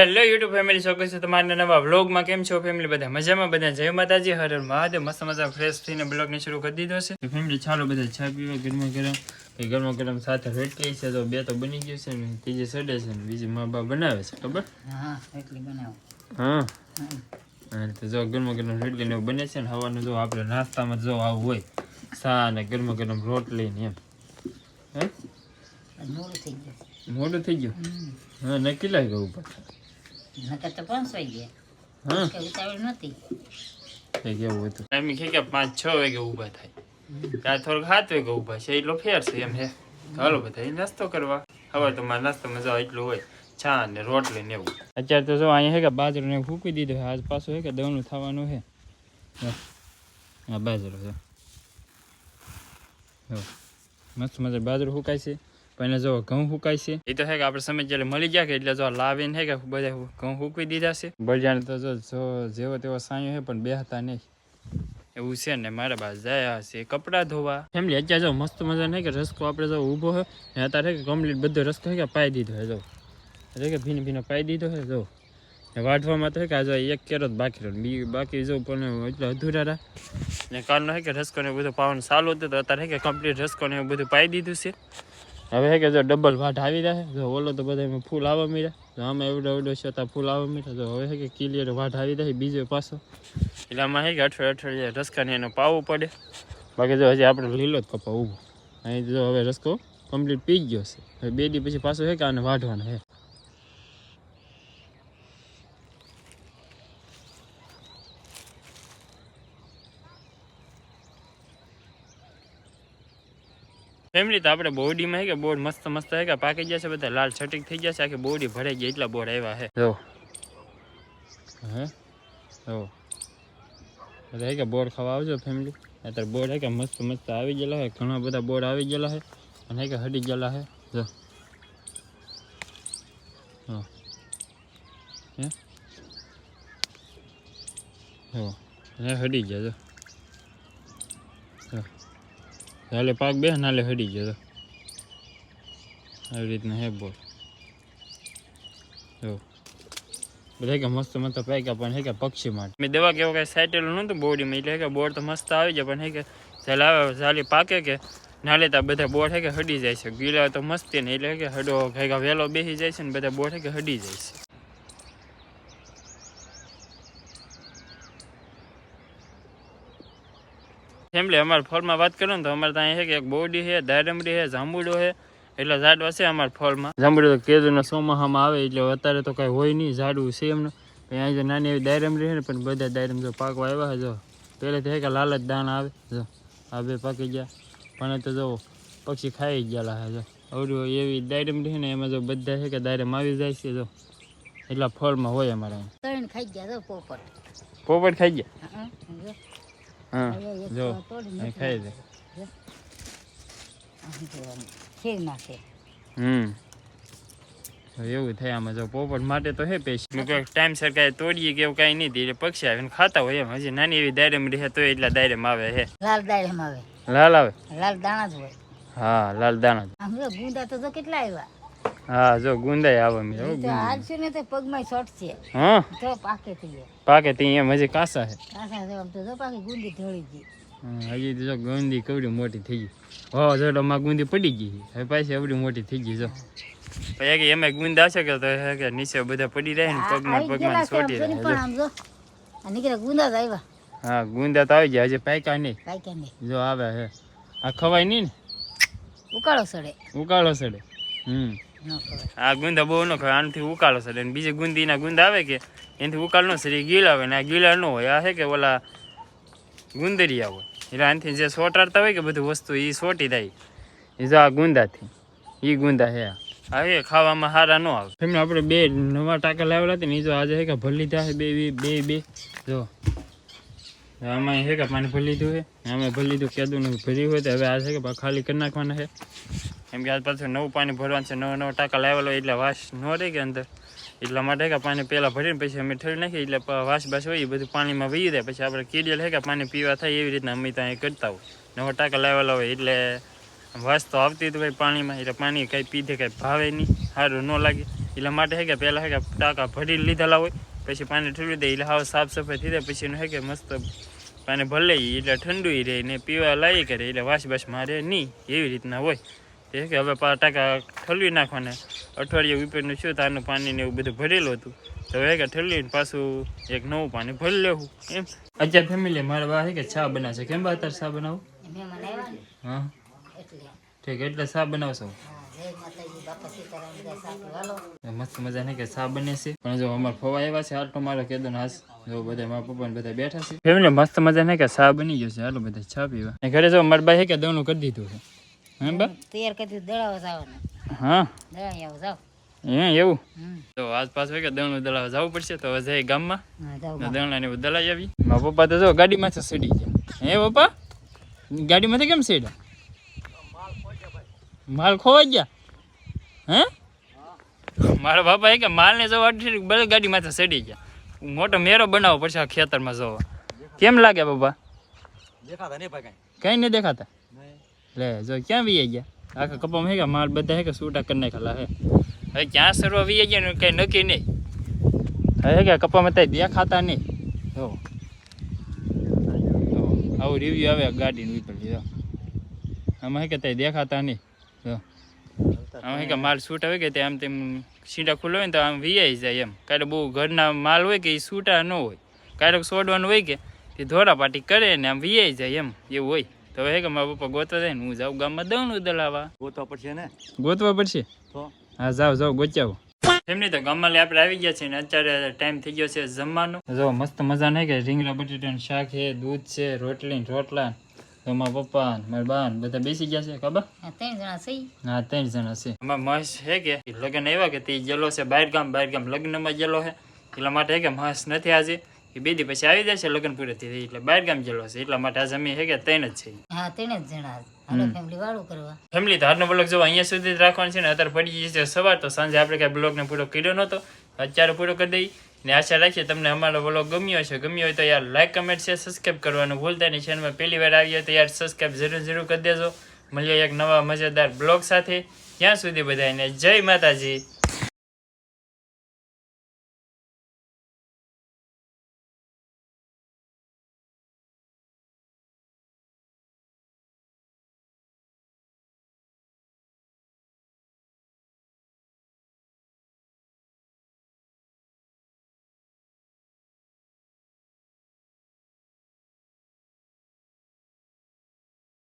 Hello YouTube family સ્વાગત છે તમારા નવા વ્લોગમાં કેમ છો ફેમિલી બધા? મજામાં બધા? જય માતાજી હર હર મહાદેવ. મસ્ત મજા ફ્રેશ થઈને બ્લોગને શરૂ કરી દીધો છે. ફેમિલી ચાલો બધા ચા પીવા ગરમા ગરમ. ગરમા ગરમ સાથે રોટલી છે. તો બે તો બની ગયું છે ને ત્રીજી સડે છે ને બીજી મા બાપ બનાવે છે ખબર? હા એટલી બનાવો. હા. હમ. તો જો ગરમા ગરમ રોટલી ને એવું બને છે ને હવાનું જો આપણે નાસ્તામાં જો આવું હોય સા ને ગરમા ગરમ રોટલી ને એમ. હે? મોડું થઈ ગયું. મોડું થઈ ગયું? હા નક્કી લાગે ઉપર. નકર તો પાંચ વાઈ કે ઉતાવળ નહોતી એવું હતું? ટાઈમ કે કે પાંચ છ વાગે ઊભા થાય. ત્યાં થોડોક સાત વાગે ઊભા છે એટલો ફેર છે એમ હે તો હાલો બધા નાસ્તો કરવા. હવે તો મારે નાસ્તો મજા આવે એટલું હોય. છા ને રોટલી ને એવું. અત્યારે તો જો અહીંયા હે કે બાજરો ને ફૂકી દીધો છે. આજ પાછું હે કે દવનું થવાનું છે. આ બાજરો છે. મસ્ત મજા બાજરો ફૂકાય છે. પણ એને જો ઘઉં ફૂકાય છે. એ તો હે કે આપણે સમય જ્યારે મળી ગયા કે એટલે જો લાવીને હે કે બધા ઘઉં ફૂકી દીધા છે. બજાર તો જો જેવો તેવો સાયો હે પણ બે હતા નહીં. એવું છે ને મારા બા જાય છે કપડાં ધોવા. ફેમિલી અત્યારે જો મસ્ત મજા નહીં કે રસકો આપણે જો ઊભો હોય ને અત્યારે કે કમ્પ્લીટ બધો રસકો કે પાઈ દીધો હે જો. એટલે કે ભીનો ભીનો પાઈ દીધો હે જો. ને વાઢવામાં તો કે આ જો એક કેરો જ બાકી રહ્યો બી બાકી જો પણ એટલે અધૂરા રહ્યા. ને કાલનો હે કે રસકો ને બધું પાવાનું ચાલુ હતું તો અત્યારે કે કમ્પ્લીટ રસકો ને બધું પાઈ દીધું છે. હવે હે કે જો ડબલ વાટ આવી જાય જો ઓલો તો બધા ફૂલ આવવા મળ્યા તો આમાં એવડો એવડો છે તો ફૂલ આવવા મળ્યા તો હવે હે કે ક્લિયર વાટ આવી જાય બીજો પાછો. એટલે આમાં હે કે અઠવાડિયે અઠવાડિયે રસકાને એનો પાવો પડે. બાકી જો હજી આપણે લીલો જ કપા ઊભો અહીં જો હવે રસકો કમ્પ્લીટ પી ગયો છે. હવે બે દી પછી પાછો હે કે આને વાઢવાનો હે. ફેમિલી તો આપણે બોડીમાં હે કે બોર્ડ મસ્ત મસ્ત હે કે પાકી ગયા છે બધા લાલ છટીક થઈ ગયા છે આખી બોડી ભરાઈ ગઈ એટલા બોર્ડ આવ્યા હે. જો. હે? જો. બધા હે કે બોર્ડ ખાવા આવજો ફેમિલી અત્યારે બોર્ડ હે કે મસ્ત મસ્ત આવી ગયેલા હે ઘણા બધા બોર્ડ આવી ગયેલા હે અને હે કે હટી ગયેલા હે. જો. હા હે? જો. હે હટી ગયા જો. જો. હાલે પાક બે, નાલે હડી ગયો તો. આવી રીતના હે બોલ. જો. બધા કે મસ્ત મસ્ત પાક્યા, પણ હે કે પક્ષી માટે. મેં દવા કેવું કઈ સાઈટેલું નહોતું બોડીમાં, એટલે હે કે બોર્ડ તો મસ્ત આવી જાય, પણ હે કે ચાલ આવે, ચાલી પાકે કે નાલે તો બધા બોર્ડ હે કે હડી જાય છે. ગીલા તો મસ્તી ને એટલે હે કે હડો ભેગા વહેલો બેસી જાય છે ને, બધા બોર્ડ હે કે હડી જાય છે. ફેમિલી અમારા ફળમાં વાત કરું ને તો અમારે ત્યાં છે કે એક બોડી છે દાડમડી છે જાંબુડો છે એટલે ઝાડવા છે અમારા ફળમાં. જાંબુડો તો કેદુના ચોમાહામાં આવે એટલે અત્યારે તો કાંઈ હોય નહીં ઝાડવું છે એમનું. અહીંયા જે નાની એવી દાયરમડી છે ને પણ બધા દાયરમ જો પાકવા આવ્યા છે જો. પહેલેથી કે લાલ જ દાણા આવે જો. આ બે પાકી ગયા. પણ તો જો પક્ષી ખાઈ ગયેલા છે જો. અવડું એવી દાયરમડી છે ને એમાં જો બધા છે કે દાયરમ આવી જાય છે જો. એટલા ફળમાં હોય અમારે ત્રણ ખાઈ ગયા પોપટ. પોપટ ખાઈ ગયા? હા, જો. અહીં ખાઈ ખેર નાખે. હમ. એવું થાય આમાં જો પોપટ માટે તો હે પૈસા કોઈ ટાઈમ સર કાંઈ તોડીએ કે એવું કાંઈ નહીં એટલે પક્ષી આવીને ખાતા હોય એમ. હજી નાની એવી દાયરેમ રહે તો એટલા દાયરેમ આવે હે. લાલ દાયરેમ આવે. લાલ આવે? લાલ દાણા જ હોય. હા લાલ દાણા ગુંદા તો કેટલા આવ્યા. હા જો ગુંદાય આવે મે ઈ તો હાલ છે ને તો પગમાં શોર્ટ છે. હા? તો પાકે થઈ પાકે તે એમ હજી કાસા હે કાસા છે આમ તો જો પાકે ગુંદી ઢળી ગઈ. હજી તો જો ગુંદી કવડી મોટી થઈ ગઈ. હો જો માં ગુંદી પડી ગઈ. છે. હવે પાછી એવડી મોટી થઈ ગઈ જો. પછી કે એમાં ગુંદા છે કે તો હે કે નીચે બધા પડી રહે ને પગમાં પગમાં છે છોટી રહે પણ આમ જો. નીકળ્યા ગુંદા જ આવ્યા. હા ગુંદા તો આવી ગયા હજી પાક્યા નહીં. પાક્યા નહીં. જો આવે હે. આ ખવાય નહીં ને? ઉકાળો સડે. ઉકાળો સડે. હમ. આ ગુંદા બહુ ન ખાય આનાથી ઉકાળો છે. ને બીજી ગુંદીના ગુંદા આવે કે એનાથી ઉકાળ ન સડે ગીલા આવે ને આ ગીલા ન હોય. આ છે કે ઓલા ગુંદરિયા હોય. એટલે આનાથી જે સોટાડતા હોય કે બધું વસ્તુ એ સોટી થાય એ જો આ ગુંદાથી. એ ગુંદા હે આ. એ ખાવામાં સારા ન આવે. એમને આપણે બે નવા ટાંકા લાવેલા હતા ને એ જો આજે છે કે ભલી થાય બે બે બે જો. આમાં છે કે પાણી ભરી લીધું છે. આમાં ભરી લીધું કેદું ભર્યું હોય તો હવે આ છે કે ખાલી કરી નાખવાના છે. કેમ કે આજ પાછું નવું પાણી ભરવાનું છે, નવા નવા ટાંકા લાવેલો એટલે વાસ ન રહે કે અંદર. એટલા માટે કે પાણી પહેલાં ભરીને પછી અમે ઠરી નાખીએ, એટલે વાસ બાસ હોય એ બધું પાણીમાં વહી જાય. પછી આપણે કીડિયલ છે કે પાણી પીવા થાય એવી રીતના અમે ત્યાં કરતા હોય. નવા ટાંકા લાવેલા હોય એટલે વાસ તો આવતી હતી ભાઈ પાણીમાં, એટલે પાણી કાંઈ પીધે કાંઈ ભાવે નહીં, સારું ન લાગે. એટલા માટે હે કે પહેલાં હે કે ટાંકા ભરી લીધેલા હોય, પછી પાણી ઠરવી દે, એટલે હાવ સાફ સફાઈ થઈ જાય. પછી એનું હે કે મસ્ત પાણી ભલે એટલે ઠંડુ રહે ને પીવા લાવી કરે એટલે વાસ બાસ મારે નહીં, એવી રીતના હોય. હે કે હવે ટાંકા ઠલવી નાખવાના. અઠવાડિયે ઉપરનું શું આનું પાણી ને એવું બધું ભરેલું હતું. તો હવે કે ઠલવીને પાછું એક નવું પાણી ભરી લેવું. એમ. અત્યારે ફેમિલી મારા બા કે ચા બનાવશે. કેમ બા અત્યારે ચા બનાવું? હા. ઠીક, એટલે ચા બનાવશો. મસ્ત મજા નહીં કે સા બને છે. પણ જો અમાર ફવા આવ્યા છે આટલો મારો કેદો હાસ. જો બધા મારા પપ્પા ને બધા બેઠા છે. મસ્ત મજા નહીં કે સા બની ગયો છે. હાલો બધા ચા પીવા. ઘરે જો મારા ભાઈ કે દવનું કરી દીધું છે. હા બા? તૈયાર કરી દળાવ જવાના. હા. જાઓ. એવું? તો આજ પાસ હોય કે દવનું દલાવ જવું પડશે તો જાય ગામમાં. હા ને દલાઈ આવી મારા પપ્પા તો જો ગાડીમાંથી સડી ગયા હે પપ્પા? ગાડીમાંથી કેમ સડ્યા? માલ ખોવાઈ ગયા? હે? મારા બાપા એ કે માલ ને જવા ગાડી ગાડીમાંથી સડી ગયા. મોટો મેરો બનાવવો પડશે આ ખેતરમાં જવા. કેમ લાગે બાપા દેખાતા નહીં ભાઈ કઈ. નહીં દેખાતા? કાંઈ લે, જો ક્યાં વી ગયા? આખા કપામાં હે કે માલ બધા હે કે સૂટા કરી નાખેલા હે? હવે ક્યાં સરવા વી ગયા ને કઈ નક્કી નહીં. હવે કે કપામાં ત્યાં દેખાતા નહીં. જો. આવું રિવ્યુ આવે ગાડીનું ઉપર જો. આમાં હે કે ત્યાં દેખાતા નહીં. જો. આમાં હે કે માલ સૂટ આવે કે તે આમ તેમ સીંડા ખુલ્લો હોય ને તો આમ વીઆઈ જાય એમ. કાંઈ બહુ ઘરના માલ હોય કે એ સૂટા ન હોય. કાંઈક સોડવાનું હોય કે, તે ધોરા પાટી કરે ને આમ વીઆઈ જાય એમ, એવું હોય. તો હવે હે કે મારા પપ્પા ગોતવા જાય ને હું જાઉં ગામમાં દઉં ને દલાવા. ગોતવા પડશે ને? ગોતવા પડશે? તો? હા જાઓ જાઓ ગોચાવો એમની તો ગામમાં લે આપણે આવી ગયા છીએ ને અત્યારે ટાઈમ થઈ ગયો છે જમવાનો. જો મસ્ત મજા નહીં કે રીંગણા બટેટાનું શાક છે દૂધ છે રોટલી રોટલા તો મારા પપ્પા મારા બા બધા બેસી ગયા છે ખબર? હા ત્રણ જણા છે. હા ત્રણ જણા છે. અમારા મહેશ છે કે? લગ્ન આવ્યા કે તે ગયેલો છે બહાર ગામ બહાર ગામ લગ્નમાં ગયેલો છે એટલા માટે હે કે મહેશ નથી આજે. એ બે દી પછી આવી જશે લગ્ન પૂરે થઈ એટલે બહાર ગામ છે એટલા માટે આજે અમે હે કે ત્રણ જ છે. હા ત્રણ જ જણા ફેમિલી વાળું કરવા. ફેમિલી તો બ્લોગ જો અહીંયા સુધી જ રાખવાનો છે ને અત્યારે પડી જશે સવાર તો સાંજે આપણે કાંઈ બ્લોગને પૂરો કર્યો નહોતો. અત્યારે પૂરો કરી દઈ ને આશા રાખીએ તમને અમારો બ્લોગ ગમ્યો હશે. ગમ્યો હોય તો યાર લાઈક કમેન્ટ શેર સબસ્ક્રાઈબ કરવાનું ભૂલતા નહીં. ચેનલમાં પહેલી વાર આવી હોય તો યાર સબસ્ક્રાઈબ જરૂર જરૂર કરી દેજો. મળીએ એક નવા મજેદાર બ્લોગ સાથે. ત્યાં સુધી બધાને જય માતાજી.